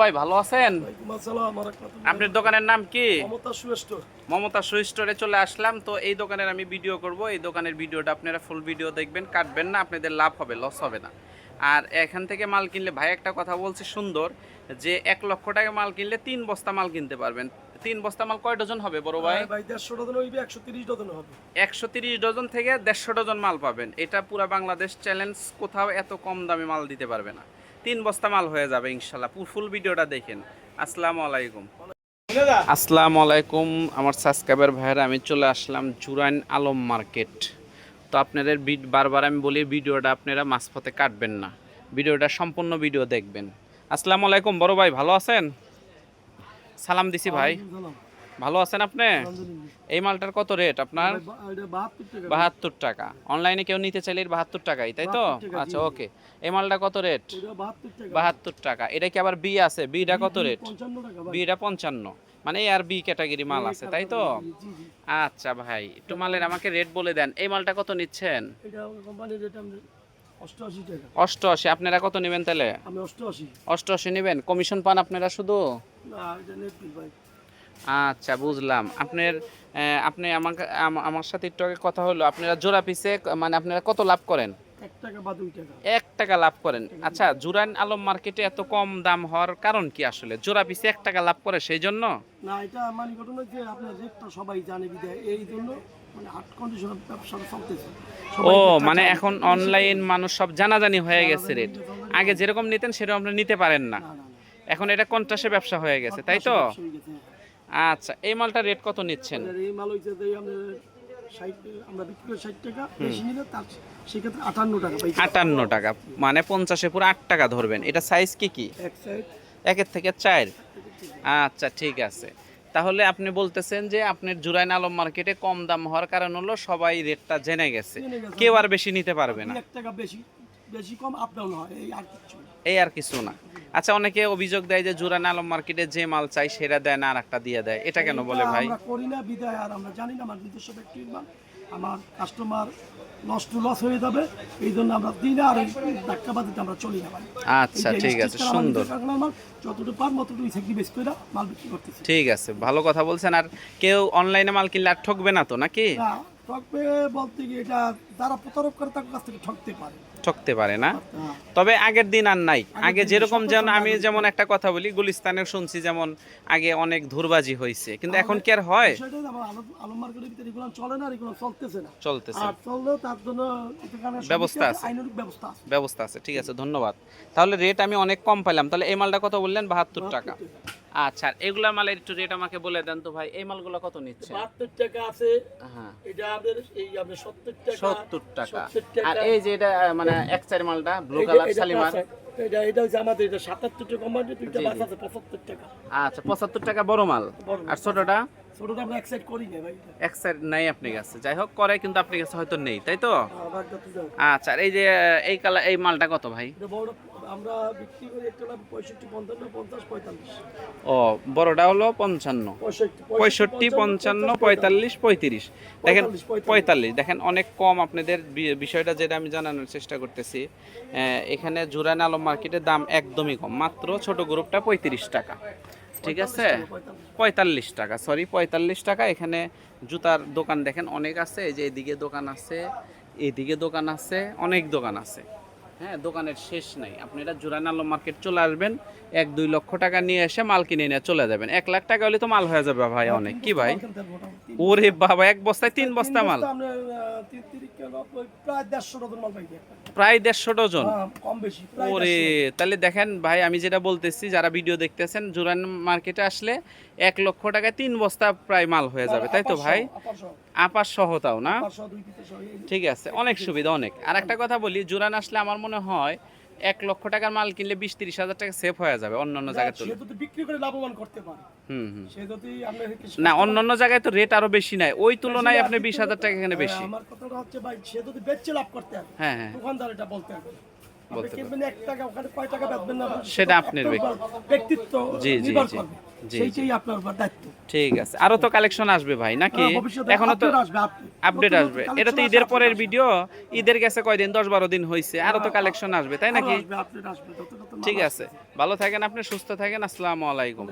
ভাই ভালো আছেন? আপনার দোকানের নাম কি? মমতা শু স্টোরে চলে আসলাম তো এই দোকানের আমি ভিডিও করব। এই দোকানের ভিডিওটা আপনারা ফুল ভিডিও দেখবেন কাটবেন না আপনাদের লাভ হবে লস হবে না। আর এখান থেকে মাল কিনলে ভাই একটা কথা বলছে সুন্দর যে এক লক্ষ টাকা মাল কিনলে তিন বস্তা মাল কিনতে পারবেন। তিন বস্তা মাল কয় ডজন হবে বড় ভাই? ভাই দেড়শো ডজন হইবে একশো তিরিশ ডজন হবে। একশো তিরিশ ডজন থেকে দেড়শো ডজন মাল পাবেন। এটা পুরো বাংলাদেশ চ্যালেঞ্জ কোথাও এত কম দামে মাল দিতে পারবে না। তিন বস্তা মাল হয়ে যাবে ইনশাল্লাহ। ফুল ভিডিওটা দেখেন। আসসালামু আলাইকুম। আসসালামু আলাইকুম আমার সাবস্ক্রাইবার ভাইয়েরা আমি চলে আসলাম জুরাইন আলম মার্কেট। তো আপনাদের বিট বারবার আমি বলি ভিডিওটা আপনারা মাঝপথে কাটবেন না। ভিডিওটা সম্পূর্ণ ভিডিও দেখবেন। আসসালামু আলাইকুম বড় ভাই ভালো আছেন? সালাম দিছি ভাই। ভালো আছেন আপনি? এই মালটার কত রেট আপনার? ভাই, বা- এটা 72 টাকা। বাহাত্তর টাকা। অনলাইনে কেউ নিতে চাইলে বাহাত্তর টাকাই তাই তো? 72 টাকা, জি, আচ্ছা ওকে। এই মালটা কত রেট? এটা 72 টাকা। বাহাত্তর টাকা। এটা কি আবার বি আছে? বিটা কত রেট? 55 টাকা বিটা পঞ্চান্ন। মানে এ আর বি ক্যাটাগরি মাল আছে তাই তো। আচ্ছা ভাই একটু মালের আমাকে রেট বলে দেন। এই মালটা কত নিচ্ছেন? এটা কোম্পানির রেট আমি 88 টাকা। অষ্টআশি। আপনারা কত নেবেন তাহলে? আমি 88 অষ্টআশি নেবেন। কমিশন পান আপনারা শুধু? আচ্ছা বুঝলাম। আপনার আপনি আমাকে আমার সাথে একটু আগে কথা হলো। আপনারা জোড়া পিসে মানে আপনারা কত লাভ করেন? এক টাকা লাভ করেন। আচ্ছা জুরাইন আলম মার্কেটে এত কম দাম হওয়ার কারণ কি আসলে? জোড়া পিসে এক টাকা লাভ করে সেই জন্য? না, এটা মানে ঘটনা যে আপনার রেটটা সবাই জানে এই জন্য মানে ও মানে এখন অনলাইন মানুষ সব জানাজানি হয়ে গেছে রেট আগে যেরকম নিতেন সেরকম আপনি নিতে পারেন না। এখন এটা কন্ট্রাসে ব্যবসা হয়ে গেছে তাই তো? আচ্ছা এই মালটা রেট কত নিচ্ছেন? এই মাল হইছে যে আমরা বিক্রি করি 60 টাকা বেশি নিলে তার সেক্ষেত্রে 58 টাকা পাই আটান্ন টাকা মানে পঞ্চাশে পুরো আট টাকা ধরবেন। এটা সাইজ কি কি? এক সাইড একের থেকে চার। আচ্ছা ঠিক আছে। তাহলে আপনি বলতেছেন যে আপনার জুরাইন আলম মার্কেটে কম দাম হওয়ার কারণ হলো সবাই রেটটা জেনে গেছে। কেউ আর বেশি নিতে পারবে না। এক টাকা বেশি বেশি কম আপ ডাউন হয় এই আর কিছু না। এই আর কিছু না। আচ্ছা অনেকে অভিযোগ দেয় যে জুরাইন আলম মার্কেটে যে মাল চাই সেটা দেয় না আর একটা দিয়ে দেয়। এটা কেন বলে ভাই? আমরা করি না বিদায় আর আমরা জানি না আমার নিজস্ব ব্যক্তির মাল। আমার কাস্টমার লস টু লস হয়ে যাবে এই জন্য আমরা দিই না আর এই ধাক্কা বাদিতে আমরা চলি না আচ্ছা ঠিক আছে সুন্দর। যতটুকু পার মতটুকু স্যাক্রিফাইস করে মাল বিক্রি করতেছি। ঠিক আছে ভালো কথা বলছেন। আর কেউ অনলাইনে মাল কিনলে আর ঠকবে না তো নাকি? ঠকবে বলতে কি এটা যারা প্রতারক করে তার কাছ থেকে ঠকতে পারে। ঠকতে পারে না। হ্যাঁ। তবে আগের দিন আর নাই। আগে যেরকম যেমন আমি যেমন একটা কথা বলি গুলিস্তানের শুনছি যেমন আগে অনেক ধুরবাজি হয়েছে কিন্তু এখন কি আর হয়? চলতেছে। ব্যবস্থা আছে ব্যবস্থা আছে। ঠিক আছে ধন্যবাদ। তাহলে রেট আমি অনেক কম পাইলাম। তাহলে এই মালটা কত বললেন? বাহাত্তর টাকা। আচ্ছা এগুলা মালের একটু রেট আমাকে বলে দেন তো ভাই। এই মালগুলো কত নিচ্ছে বাহাত্তর টাকা আছে। হ্যাঁ। এটা আমাদের এই আপনার সত্তর টাকা। সত্তর টাকা। আর এই যে এটা মানে এক চার মালটা ব্লু কালার শালিমার এটা এটা হচ্ছে আমাদের এটা সাতাত্তর টাকা কোম্পানি দুইটা আছে পঁচাত্তর টাকা। আচ্ছা পঁচাত্তর টাকা বড় মাল। আর ছোটটা? ছোটটা আমরা এক সাইড করি না ভাই। এক সাইড নাই আপনি কাছে। যাই হোক করে কিন্তু আপনি কাছে হয়তো নেই তাই তো? যাও। আচ্ছা আর এই যে এই কালার এই মালটা কত ভাই? এটা বড় আমরা বিক্রি করি একটা হলো পঁয়ষট্টি পঞ্চান্ন পঞ্চাশ পঁয়তাল্লিশ। ও বড়টা হলো পঞ্চান্ন। পঁয়ষট্টি পঞ্চান্ন পঁয়তাল্লিশ পঁয়ত্রিশ। দেখেন পঁয়তাল্লিশ, দেখেন অনেক কম আপনাদের বিষয়টা যেটা আমি জানানোর চেষ্টা করতেছি। এখানে জুরান আলম মার্কেটের দাম একদমই কম। মাত্র ছোট গ্রুপটা পঁয়ত্রিশ টাকা। ঠিক আছে? পঁয়তাল্লিশ। পঁয়তাল্লিশ টাকা সরি পঁয়তাল্লিশ টাকা। এখানে জুতার দোকান দেখেন অনেক আছে। এই যে এদিকে দোকান আছে এদিকে দোকান আছে অনেক দোকান আছে। হ্যাঁ দোকানের শেষ নাই। আপনি এটা জুরান আলম মার্কেট চলে আসবেন এক দুই লক্ষ টাকা নিয়ে এসে মাল কিনে নিয়ে চলে যাবেন। এক লাখ টাকা হলে তো মাল হয়ে যাবে ভাই অনেক। কি ভাই। ওরে বাবা এক বস্তায় তিন বস্তা মাল। প্রায় দেড়শো ডজন হ্যাঁ, ওরে। তাহলে দেখেন ভাই আমি যেটা বলতেছি যারা ভিডিও দেখতেছেন জুরান মার্কেটে আসলে এক লক্ষ টাকায় তিন বস্তা প্রায় মাল হয়ে যাবে তাই তো ভাই? আপার সহ, তাও না? ঠিক আছে অনেক সুবিধা অনেক। আর একটা কথা বলি জুরান আসলে আমার মনে হয় এক লক্ষ টাকার মাল কিনলে বিশ তিরিশ হাজার টাকা সেভ হয়ে যাবে অন্য অন্য জায়গায় তুলে বিক্রি করে লাভবান করতে পারে। হুম না অন্য অন্য জায়গায় তো রেট আরও বেশি নাই। ওই তুলনায় আপনি বিশ হাজার টাকা এখানে হ্যাঁ, বেশি। আমার কথাটা হচ্ছে ভাই সে যদি বেচে লাভ করতে হ্যাঁ হ্যাঁ। দোকানদার এটা বলতে হবে। সেটা আপনার ব্যক্তিত্ব জি, জি, জি। জি, সেইটাই আপনার দায়িত্ব। ঠিক আছে। আরও তো কালেকশন আসবে ভাই নাকি? হ্যাঁ, এখনও তো আসবে। আপডেট আসবে। এটা তো ঈদের পরের ভিডিও ঈদের গেছে কয়দিন? দশ বারো দিন হয়েছে আরও তো কালেকশন আসবে তাই নাকি? ঠিক আছে। ভালো থাকেন আপনি সুস্থ থাকেন। আসসালামু আলাইকুম।